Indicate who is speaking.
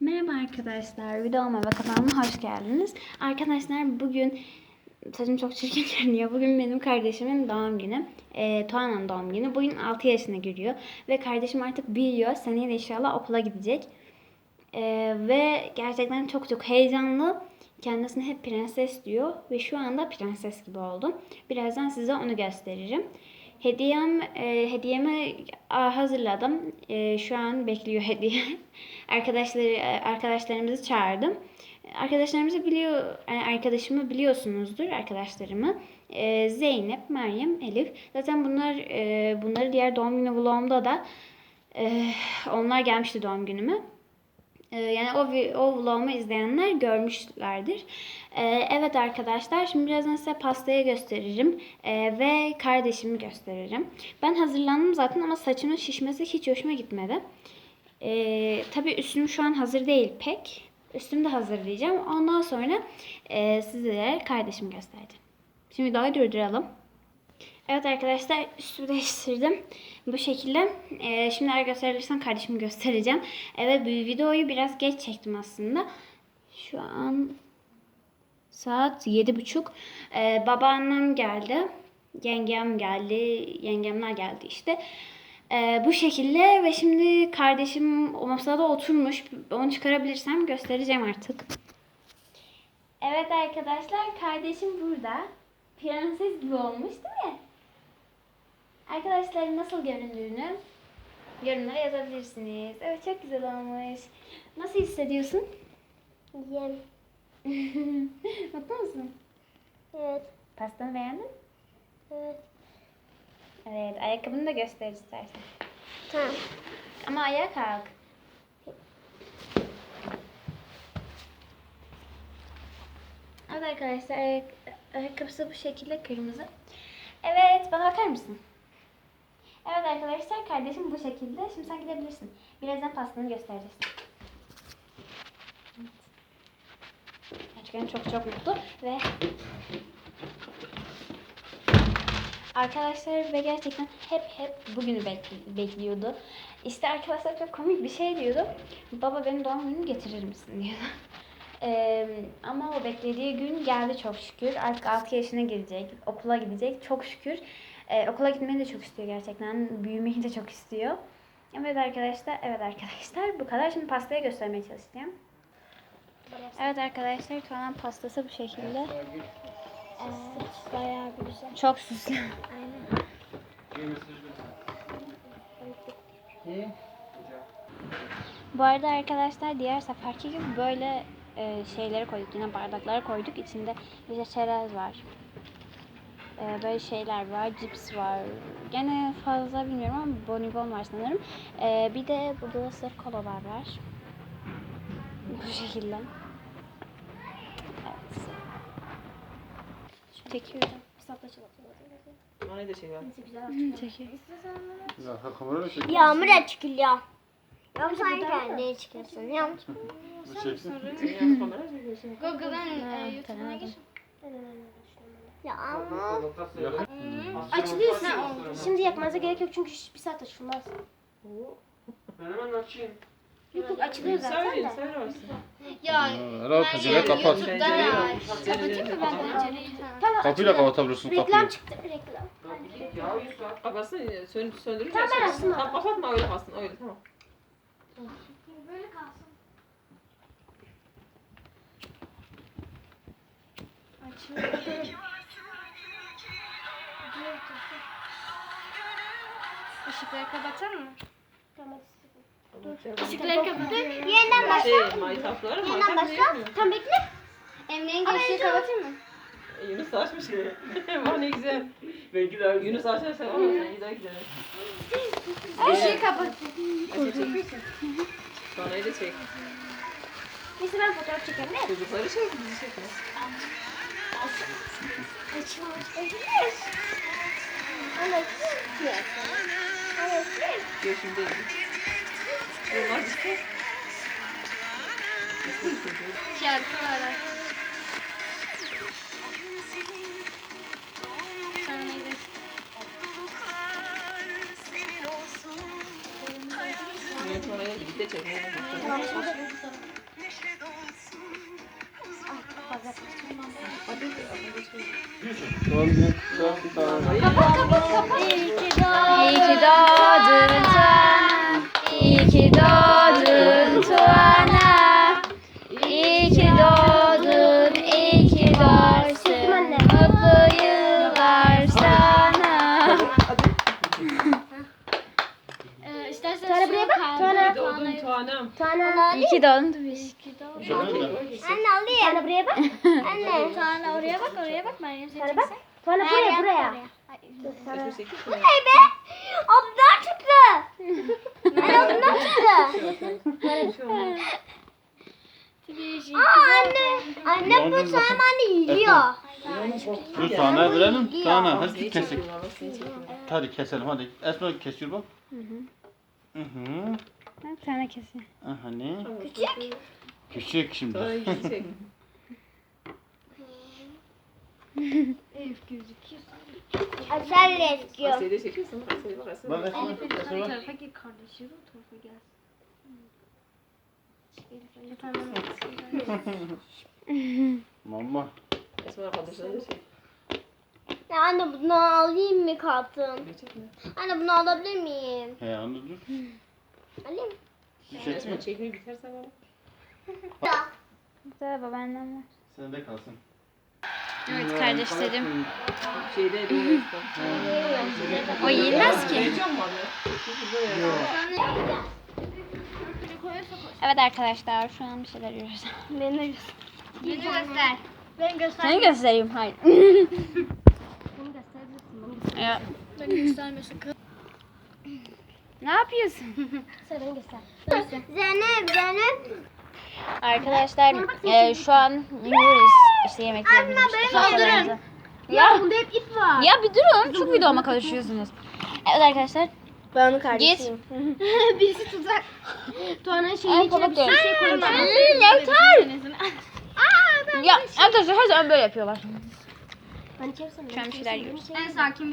Speaker 1: Merhaba arkadaşlar, videoma ve kanalıma hoş geldiniz. Arkadaşlar bugün saçım çok çirkin görünüyor. Bugün benim kardeşimin doğum günü. E, Tuana'nın doğum günü. Bugün 6 yaşına giriyor. Ve kardeşim artık büyüyor. Seneye de inşallah okula gidecek. E, ve gerçekten çok çok heyecanlı. Kendisine hep prenses diyor. Ve şu anda prenses gibi oldu. Birazdan size onu gösteririm. Hediyem, e, hediyemi hazırladım. E, şu an bekliyor hediye. Arkadaşları, e, arkadaşlarımızı çağırdım. Arkadaşlarımızı biliyor, yani arkadaşımı biliyorsunuzdur arkadaşlarımı. E, Zeynep, Meryem, Elif. Zaten bunlar e, bunları diğer doğum günü vlogumda da e, onlar gelmişti doğum günüme. Ee, Yani o, o vlogumu izleyenler görmüşlerdir. Ee, evet arkadaşlar şimdi birazdan size pastayı gösteririm Ee, ve kardeşimi gösteririm. Ben hazırlandım zaten ama saçımın şişmesi hiç hoşuma gitmedi. Ee, tabii üstüm şu an hazır değil pek. Üstümü de hazırlayacağım. Ondan sonra e, sizlere kardeşimi göstereceğim. Şimdi videoyu durduralım. Evet arkadaşlar üstümü değiştirdim. Bu şekilde. Ee, şimdi eğer gösterebilirsem kardeşimi göstereceğim. Evet bu videoyu biraz geç çektim aslında. Şu an saat yedi buçuk. Ee, babaannem geldi. Yengem geldi. Yengemler geldi işte. Ee, bu şekilde ve şimdi kardeşim o masada oturmuş. Onu çıkarabilirsem göstereceğim artık. Evet arkadaşlar kardeşim burada. Prenses gibi olmuş değil mi? Arkadaşlar nasıl göründüğünü yorumlara yazabilirsiniz. Evet çok güzel olmuş. Nasıl hissediyorsun?
Speaker 2: Yem.
Speaker 1: Mutlu musun?
Speaker 2: Evet.
Speaker 1: Pastanı beğendin?
Speaker 2: Evet.
Speaker 1: Evet ayakkabını da göster istersen.
Speaker 2: Tamam.
Speaker 1: Ama ayağa kalk. Evet arkadaşlar ayak- ayakkabısı bu şekilde kırmızı. Evet bana bakar mısın? Evet arkadaşlar kardeşim bu şekilde. Şimdi sen gidebilirsin. Birazdan pastanı göstereceğiz. Evet. Gerçekten çok çok mutlu ve Arkadaşlar ve gerçekten hep hep bugünü bekli- bekliyordu. İşte arkadaşlar çok komik bir şey diyordu. Baba benim doğum günümü getirir misin diyordu. Eee, ama o beklediği gün geldi çok şükür. Artık 6 yaşına girecek. Okula gidecek. Çok şükür. Eee, okula gitmeyi de çok istiyor gerçekten. Büyümeyi de çok istiyor. Evet arkadaşlar, evet arkadaşlar bu kadar. Şimdi pastayı göstermeye çalışacağım. Evet arkadaşlar Tuana'nın pastası bu şekilde.
Speaker 2: Evet. Bayağı güzel.
Speaker 1: Çok süslü.
Speaker 2: Aynen.
Speaker 1: Bu arada arkadaşlar diğer seferki gibi böyle e, şeyleri koyduk. Yine bardaklara koyduk. İçinde işte çerez var. E, böyle şeyler var. Cips var. Gene fazla bilmiyorum ama bonibon var sanırım. E, bir de burada da sırf kolalar var. Bu şekilde. Evet. Çekiyorum.
Speaker 2: Hesapla çalalım.
Speaker 3: Bana da şey var.
Speaker 4: Ya kamera çek.
Speaker 2: Yağmur da çıkıyor. Yağmur sen kendine çıkıyorsun. Yağmur.
Speaker 4: Bu çeksin.
Speaker 5: Google'dan e,
Speaker 1: Ha,
Speaker 5: YouTube'una
Speaker 1: tanımadım.
Speaker 5: gir.
Speaker 2: Yağmur.
Speaker 5: Açılıyorsun.
Speaker 2: Şimdi yakmanıza gerek yok çünkü bir saat açılmaz.
Speaker 3: Ben hemen açayım.
Speaker 2: Yok yok açılıyor zaten
Speaker 3: Söyleyin,
Speaker 2: de.
Speaker 3: söyle olsun.
Speaker 5: Ya
Speaker 4: Herhalde pencere kapat.
Speaker 5: YouTube'dan aç. Kapatayım mı ben pencereyi?
Speaker 2: Tamam
Speaker 4: Kapıyla
Speaker 2: açılıyor.
Speaker 4: kapatabilirsin
Speaker 2: Reklam
Speaker 4: kapıyı.
Speaker 2: çıktı reklam.
Speaker 3: Ya. Kapatsın, sön, söndürünce
Speaker 2: Tamam, ben
Speaker 3: açarsın.
Speaker 2: açtım
Speaker 3: Tamam, kapatma öyle kalsın, öyle tamam.
Speaker 5: Böyle kalsın. Işıkları kapatır mı?
Speaker 2: Tamam.
Speaker 5: Işıkları kapatır.
Speaker 2: Yeniden başla.
Speaker 3: Şey, maytaplar,
Speaker 2: Yeniden
Speaker 3: maytap
Speaker 2: başla. Tam bekle.
Speaker 5: Emre'nin ışığı kapatır mı?
Speaker 3: Yunus açmış ya. Bak ne güzel. Belki daha Yunus açarsa ama belki daha güzel.
Speaker 5: Işığı kapat.
Speaker 3: Sonrayı da çek.
Speaker 2: Neyse ben fotoğraf çekerim değil mi?
Speaker 3: Çocukları çek, bizi çekme.
Speaker 2: Açılmış. Açılmış.
Speaker 3: yaşındayım. Onlar.
Speaker 5: Şarkı var.
Speaker 2: İyi ki doğdun.
Speaker 1: İyi ki doğdun. İyi ki doğdun. Mutlu yıllar sana.
Speaker 5: Ee, istersen
Speaker 2: Tuana buraya bak. Tuana.
Speaker 3: Doğdun Tuana'm.
Speaker 2: Tuana.
Speaker 1: İyi ki doğdun tabii.
Speaker 4: Şöyle mi?
Speaker 2: Anne alayım. Tuana buraya bak. Anne.
Speaker 5: Tuana oraya bak oraya bak Meryem seni
Speaker 2: Tuana bak. Tuana buraya buraya. Bu ne be? Abladan çıktı. Ben abladan çıktı. Aa anne. Anne bu anne yiyor.
Speaker 4: Dur Tuana'ya verelim. Tuana hadi kesik. Hadi keselim hadi. Esma kesiyor bak. Hı hı.
Speaker 1: Bir tane kesin.
Speaker 4: Aha ne?
Speaker 3: Küçük.
Speaker 4: Küçük şimdi.
Speaker 3: Tuana'yı çek.
Speaker 2: Aser eskiyor.
Speaker 3: Asya'yı da çekiyorsun. Asya'yı bak.
Speaker 4: Esma bak.
Speaker 5: Tarafa git kardeşim. O tarafa gel.
Speaker 4: Mama.
Speaker 3: Çek.
Speaker 2: Ya anne bunu alayım mı kartın?
Speaker 3: Çekme.
Speaker 2: Anne bunu alabilir miyim?
Speaker 4: He anne dur.
Speaker 2: Alayım.
Speaker 4: Düşecek mi?
Speaker 3: Esma çekmeyi biterse bana.
Speaker 1: Güzel babaannem var.
Speaker 4: Sende kalsın.
Speaker 1: Evet kardeşlerim.
Speaker 3: Şeyde doğru.
Speaker 1: O yenmez ki.
Speaker 3: Heyecan abi?
Speaker 1: Evet arkadaşlar şu an bir şeyler yiyoruz.
Speaker 2: Beni
Speaker 5: Beni göster. Ben göster.
Speaker 1: Seni göstereyim hayır.
Speaker 2: Bunu gösterebilirsin. Bunu göster.
Speaker 1: Ya,
Speaker 5: Beni göstermesin.
Speaker 1: ne yapıyorsun?
Speaker 2: Sen göster. Zeynep, Zeynep.
Speaker 1: Arkadaşlar e, şu an yiyoruz işte yemeklerimizi. işte sofralarımızı. Ya,
Speaker 2: Bunda hep ip var.
Speaker 1: ya bir durun çok videoma karışıyorsunuz. Evet arkadaşlar.
Speaker 2: Ben onun
Speaker 1: kardeşiyim.
Speaker 5: Birisi tuzak.
Speaker 2: Tuana şeyin
Speaker 1: Ay,
Speaker 2: içine bir
Speaker 1: kapat
Speaker 2: şey.
Speaker 1: Hmm, yeter. Ya arkadaşlar her zaman böyle yapıyorlar.
Speaker 2: Ben içerisinde
Speaker 1: Şu an bir şeyler yiyoruz.
Speaker 5: En sakin